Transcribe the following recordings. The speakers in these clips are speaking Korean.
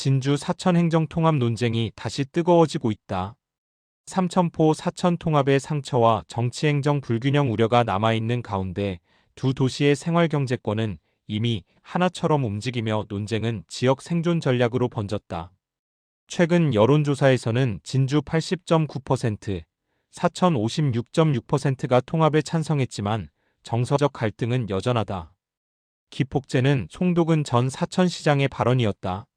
진주 사천 행정 통합 논쟁이 다시 뜨거워지고 있다. 삼천포 사천 통합의 상처와 정치 행정 불균형 우려가 남아있는 가운데 두 도시의 생활 경제권은 이미 하나처럼 움직이며 논쟁은 지역 생존 전략으로 번졌다. 최근 여론조사에서는 진주 80.9%, 사천 56.6%가 통합에 찬성했지만 정서적 갈등은 여전하다. 기폭제는 송독은 전 사천시장의 발언이었다.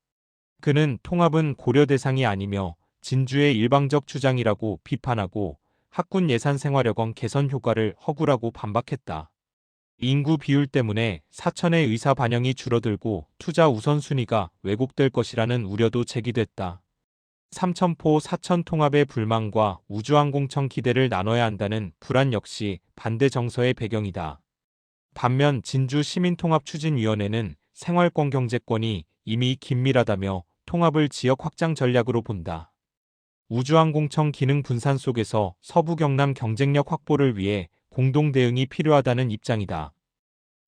그는 통합은 고려 대상이 아니며 진주의 일방적 주장이라고 비판하고 학군 예산 생활여건 개선 효과를 허구라고 반박했다. 인구 비율 때문에 사천의 의사 반영이 줄어들고 투자 우선순위가 왜곡될 것이라는 우려도 제기됐다. 삼천포 사천 통합의 불만과 우주항공청 기대를 나눠야 한다는 불안 역시 반대 정서의 배경이다. 반면 진주 시민통합 추진위원회는 생활권 경제권이 이미 긴밀하다며 통합을 지역 확장 전략으로 본다. 우주항공청 기능 분산 속에서 서부 경남 경쟁력 확보를 위해 공동 대응이 필요하다는 입장이다.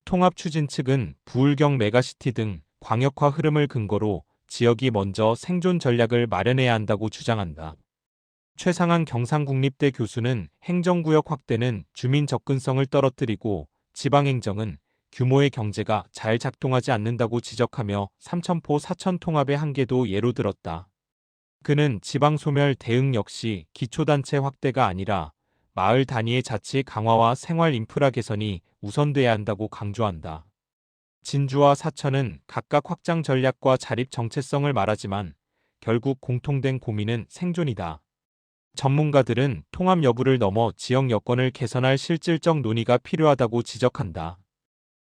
통합 추진 측은 부울경 메가시티 등 광역화 흐름을 근거로 지역이 먼저 생존 전략을 마련해야 한다고 주장한다. 최상한 경상국립대 교수는 행정구역 확대는 주민 접근성을 떨어뜨리고 지방행정은 규모의 경제가 잘 작동하지 않는다고 지적하며 삼천포 사천 통합의 한계도 예로 들었다. 그는 지방소멸 대응 역시 기초단체 확대가 아니라 마을 단위의 자치 강화와 생활 인프라 개선이 우선돼야 한다고 강조한다. 진주와 사천은 각각 확장 전략과 자립 정체성을 말하지만 결국 공통된 고민은 생존이다. 전문가들은 통합 여부를 넘어 지역 여건을 개선할 실질적 논의가 필요하다고 지적한다.